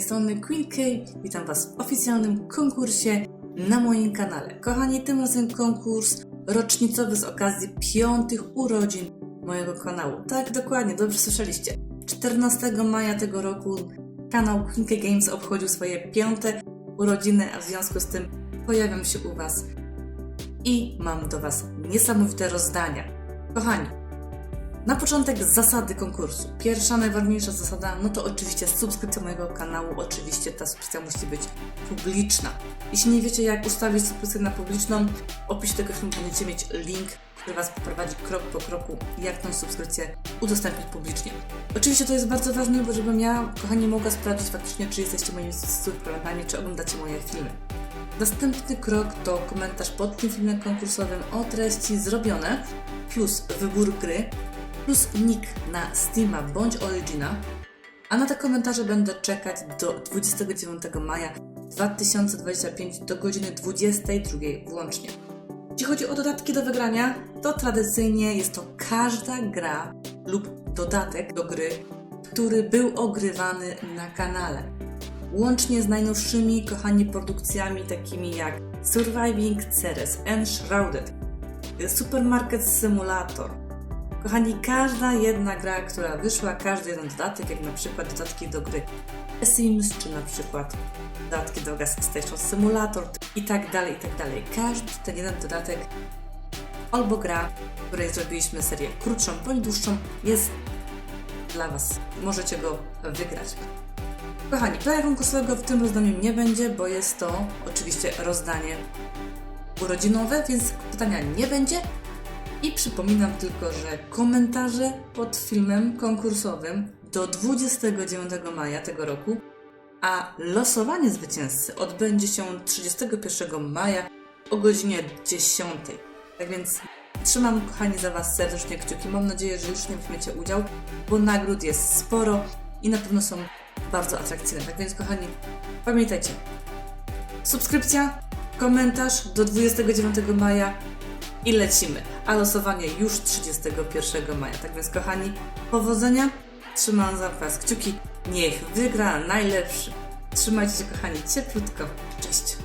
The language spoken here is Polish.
strony Queen K. Witam Was w oficjalnym konkursie na moim kanale. Kochani, tym razem konkurs rocznicowy z okazji piątych urodzin mojego kanału. Tak, dokładnie, dobrze słyszeliście. 14 maja tego roku kanał Queen K Games obchodził swoje piąte urodziny, a w związku z tym pojawiam się u Was i mam do Was niesamowite rozdania. Kochani, na początek zasady konkursu. Pierwsza, najważniejsza zasada, no to oczywiście subskrypcja mojego kanału. Oczywiście ta subskrypcja musi być publiczna. Jeśli nie wiecie, jak ustawić subskrypcję na publiczną, w opisie tego filmu będziecie mieć link, który Was poprowadzi krok po kroku, jak tą subskrypcję udostępnić publicznie. Oczywiście to jest bardzo ważne, bo żebym ja, kochani, mogła sprawdzić faktycznie, czy jesteście moimi subskrybentami, czy oglądacie moje filmy. Następny krok to komentarz pod tym filmem konkursowym o treści zrobione, plus wybór gry, plus nick na Steama bądź Origina, a na te komentarze będę czekać do 29 maja 2025 do godziny 22 włącznie. Jeśli chodzi o dodatki do wygrania, to tradycyjnie jest to każda gra lub dodatek do gry, który był ogrywany na kanale. Łącznie z najnowszymi, kochani, produkcjami takimi jak Surviving Ceres, Enshrouded, Supermarket Simulator, Kochani, każda jedna gra, która wyszła, każdy jeden dodatek, jak na przykład dodatki do gry Sims, czy na przykład dodatki do Gas Station Simulator i tak dalej, i tak dalej. Każdy ten jeden dodatek albo gra, której zrobiliśmy serię krótszą bądź dłuższą, jest dla Was. Możecie go wygrać. Kochani, playa konkursowego w tym rozdaniu nie będzie, bo jest to oczywiście rozdanie urodzinowe, więc pytania nie będzie, i przypominam tylko, że komentarze pod filmem konkursowym do 29 maja tego roku, a losowanie zwycięzcy odbędzie się 31 maja o godzinie 10. Tak więc trzymam, kochani, za Was serdecznie kciuki. Mam nadzieję, że już nie weźmiecie udział, bo nagród jest sporo i na pewno są bardzo atrakcyjne. Tak więc, kochani, pamiętajcie, subskrypcja, komentarz do 29 maja i lecimy. A losowanie już 31 maja. Tak więc, kochani, powodzenia. Trzymam za Was kciuki. Niech wygra najlepszy. Trzymajcie się, kochani, cieplutko. Cześć.